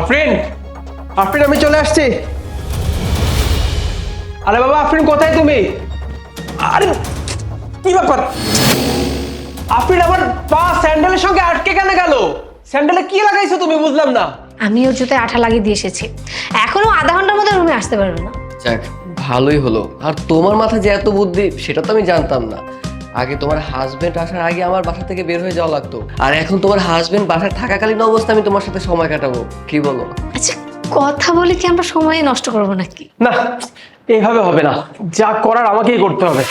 আফরিন আফরিন আমি চলে আসছি। আরে বাবা আফরিন কোথায় তুমি? আরে কি ব্যাপার? আফরিন আমার পা স্যান্ডেলের সঙ্গে আটকে কেন গেল? স্যান্ডেলে কি লাগাইছো তুমি বুঝলাম না। আমি ওর জুতায় আঠা লাগিয়ে দিয়ে এসেছি। এখনও আধা ঘণ্টার মধ্যে রুমে আসতে পারবে না। যাক ভালোই হলো। আর তোমার মাথায় যে এত বুদ্ধি সেটা তো আমি জানতাম না। আগে তোমার হাজবেন্ড আসার আগে আমার বাসা থেকে বের হয়ে যাওয়া লাগতো। আর এখন তোমার হাজবেন্ড বাসায় থাকাকালীন অবস্থা আমি তোমার সাথে সময় কাটাবো। কি বলো? আচ্ছা কথা বলে কি আমরা সময় নষ্ট করব নাকি? না এইভাবে হবে না। যা করার আমাকেই করতে হবে।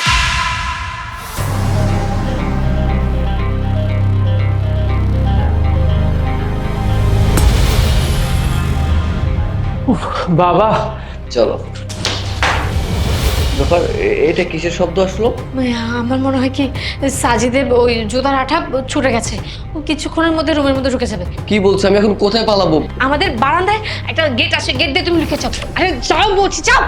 বাবা। চলো। ব্যাপার এটা কিসের শব্দ আসলো? আমার মনে হয় কি সাজিদের ওই জুতার আঠা ছুটে গেছে। ও কিছুক্ষণের মধ্যে রুমের মধ্যে ঢুকে যাবে। কি বলছো? আমি এখন কোথায় পালাবো? আমাদের বারান্দায় একটা গেট আছে গেট দিয়ে তুমি লিখে চাও আরে যাও বলছি যাও!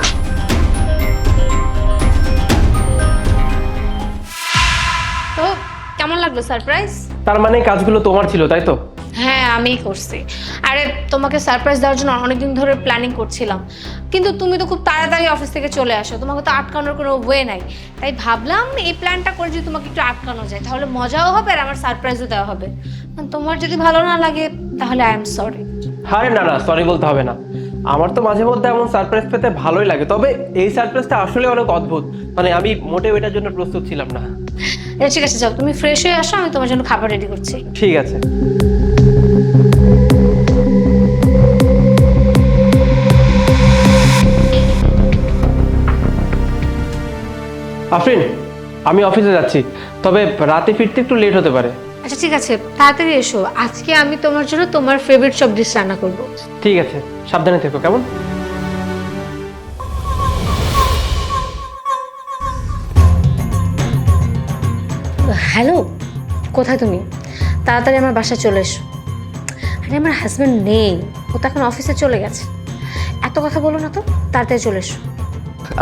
তো কেমন লাগল সারপ্রাইজ তার মানে কাজগুলো তোমার ছিল তাই তো? হ্যাঁ আমিই করছি। আরে তোমাকে সারপ্রাইজ দেওয়ার জন্য অনেকদিন ধরে প্ল্যানিং করছিলাম। কিন্তু তুমি তো খুব তাড়াতাড়ি অফিস থেকে চলে আসো তোমাকে তো আটকানোর কোনো ওয়ে নাই। তাই ভাবলাম এই প্ল্যানটা করে যদি তোমাকে একটু আটকানো যায় তাহলে মজাও হবে আর আমার সারপ্রাইজও দেওয়া হবে। তোমার যদি ভালো না লাগে তাহলে আই এম সরি আরে না না সরি বলতে হবে না। আমার তো মাঝে মধ্যে এমন সারপ্রাইজ পেতে ভালোই লাগে তবে এই সারপ্রাইজটা আসলে অনেক অদ্ভুত। মানে আমি মোটেও এটার জন্য প্রস্তুত ছিলাম না। ঠিক আছে যাও। তুমি ফ্রেশ হয়ে আসো আমি তোমার জন্য খাবার রেডি করছি। ঠিক আছে। আফরিন আমি অফিসে যাচ্ছি তবে রাতে ফিরতে একটু লেট হতে পারে। আচ্ছা ঠিক আছে তাড়াতাড়ি এসো। আজকে আমি তোমার জন্য তোমার ফেভারিট সব ডিশ রান্না করব। ঠিক আছে সাবধানে থেকো কেমন? হ্যালো কোথায় তুমি? তাড়াতাড়ি আমার বাসায় চলে এসো। আরে আমার হাজব্যান্ড নেই ও তো এখন অফিসে চলে গেছে। এত কথা বলো না তো তাড়াতাড়ি চলে এসো।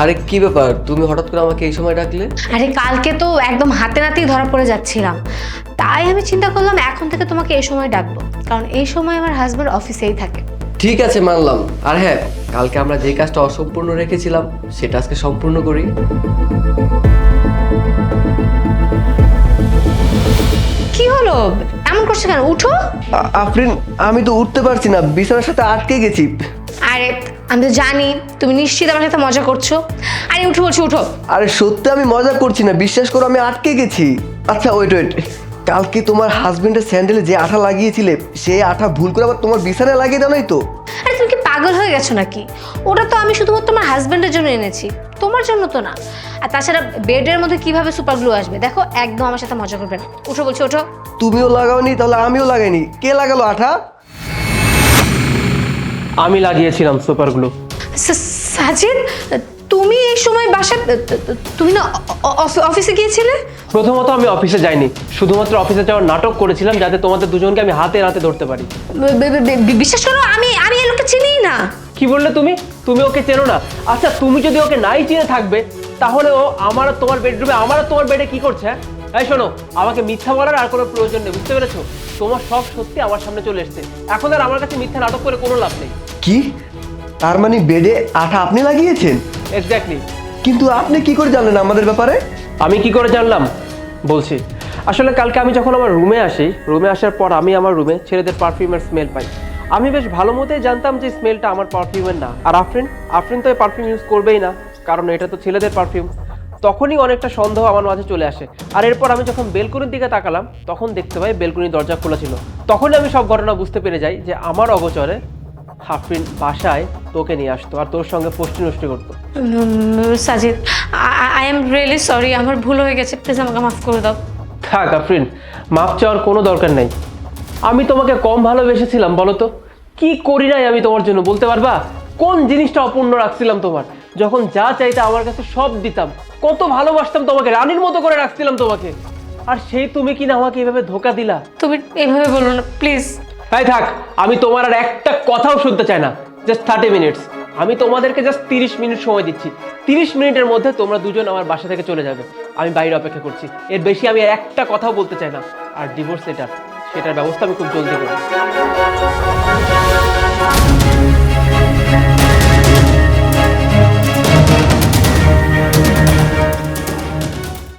আরে কি ব্যাপার? তুমি হঠাৎ করে আমাকে এই সময় ডাকলে? আরে কালকে তো একদম হাতে নাতেই ধরা পড়ে যাচ্ছিলাম। তাই আমি চিন্তা করলাম এখন থেকে তোমাকে এই সময় ডাকবো। কারণ এই সময় আমার হাজব্যান্ড অফিসেই থাকে। ঠিক আছে মানলাম। আর হ্যাঁ কালকে আমরা যে কাজটা অসম্পূর্ণ রেখেছিলাম সেটা আজকে সম্পূর্ণ করি। কি হলো? এমন করছ কেন? উঠো। আফরিন আমি তো উঠতে পারছি না। বিছানার সাথে আটকে গেছি। আরে আমি তো জানি তুমি নিশ্চিত আমার সাথে মজা করছ? আরে উঠো বলছি উঠো। আরে সত্যি আমি মজা করছি না বিশ্বাস করো আমি আটকে গেছি। আচ্ছা ওয়েট ওয়েট কালকে তোমার হাজবেন্ডের স্যান্ডেলে যে আঠা লাগিয়েছিলে সেই আঠা ভুল করে আবার তোমার বিছানায় লাগিয়ে দাও নাই তো? আরে তুমি কি পাগল হয়ে গেছো নাকি? ওটা তো আমি শুধুমাত্র আমার হাজবেন্ডের জন্য এনেছি তোমার জন্য তো না। আর তাছাড়া বেডের মধ্যে কীভাবে সুপার গ্লু আসবে? দেখো একদম আমার সাথে মজা করবে না। উঠো বলছি ওঠো তুমিও লাগাওনি তাহলে আমিও লাগাইনি। কে লাগালো আঠা? আমি লাগিয়েছিলাম সুপার গ্লু। সাজিদ তুমি এই সময় বাসা তুমি না অফিসে গিয়েছিলে? প্রথমত আমি অফিসে যাইনি শুধুমাত্র অফিসে যাওয়ার নাটক করেছিলাম যাতে তোমাদের দুজনকে আমি হাতে হাতে ধরতে পারি। বিশ্বাস করো আমি আমি এই লোকটা চিনিই না। কি বললে তুমি? তুমি ওকে চেনো না। আচ্ছা তুমি যদি ওকে নাই চিনে থাকবে তাহলে ও আমার তোমার বেডরুমে আমার তোমার বেডে কি করছে হ্যাঁ? এই শোনো আমাকে মিথ্যা বলার আর কোনো প্রয়োজন নেই বুঝতে পেরেছ? তোমার সব সত্যি আমার সামনে চলে এসছে। এখন আর আমার কাছে মিথ্যা নাটক করে কোনো লাভ নেই। কি? তার মানে বেডে আঠা আপনি লাগিয়েছেন? এক্স্যাক্টলি কিন্তু আপনি কি করে জানলেন আমাদের ব্যাপারে? আমি কি করে জানলাম? বলছি আসলে কালকে আমি যখন আমার রুমে আসি রুমে আসার পর আমি আমার রুমে ছেলেদের পারফিউমের স্মেল পাই। আমি বেশ ভালো মতোই জানতাম যে স্মেলটা আমার পারফিউমের না। আর আফরিন আফরিন তো এই পারফিউম ইউজ করবেই না কারণ এটা তো ছেলেদের পারফিউম তখনই অনেকটা সন্দেহ আমার মাঝে চলে আসে। আর এরপর আমি যখন বেলকুনির দিকে তাকালাম তখন দেখতে পাই বেলকুনির দরজা খোলা ছিল। তখনই আমি সব ঘটনা বুঝতে পেরে যাই যে আমার অগোচরে আফরিন বাসায় তোকে নিয়ে আসতো আর তোর সঙ্গে পোষ্টি নষ্টি করতো। Sajid I am really sorry আমার ভুল হয়ে গেছে প্লিজ আমাকে মাফ করে দাও। থাক আফরিন মাপ চাওয়ার কোনো দরকার নেই। আমি তোমাকে কম ভালোবেসেছিলাম বলো তো? কি করি নাই আমি তোমার জন্য বলতে পারবা? কোন জিনিসটা অপূর্ণ রাখছিলাম তোমার? যখন যা চাইতে আমার কাছে সব দিতাম কত ভালোবাসতাম তোমাকে রানীর মতো করে রাখছিলাম তোমাকে। আর সেই তুমি কি না আমাকে এভাবে ধোকা দিলা? তুমি এভাবে বলো না প্লিজ তাই থাক, আমি তোমার আর একটা কথাও শুনতে চাই না। জাস্ট থার্টি মিনিটস আমি তোমাদেরকে জাস্ট তিরিশ মিনিট সময় দিচ্ছি। তিরিশ মিনিটের মধ্যে তোমরা দুজন আমার বাসা থেকে চলে যাবে। আমি বাইরে অপেক্ষা করছি। এর বেশি আমি আর একটা কথাও বলতে চাই না। আর ডিভোর্স লেটার সেটার ব্যবস্থা আমি খুব জলদি করি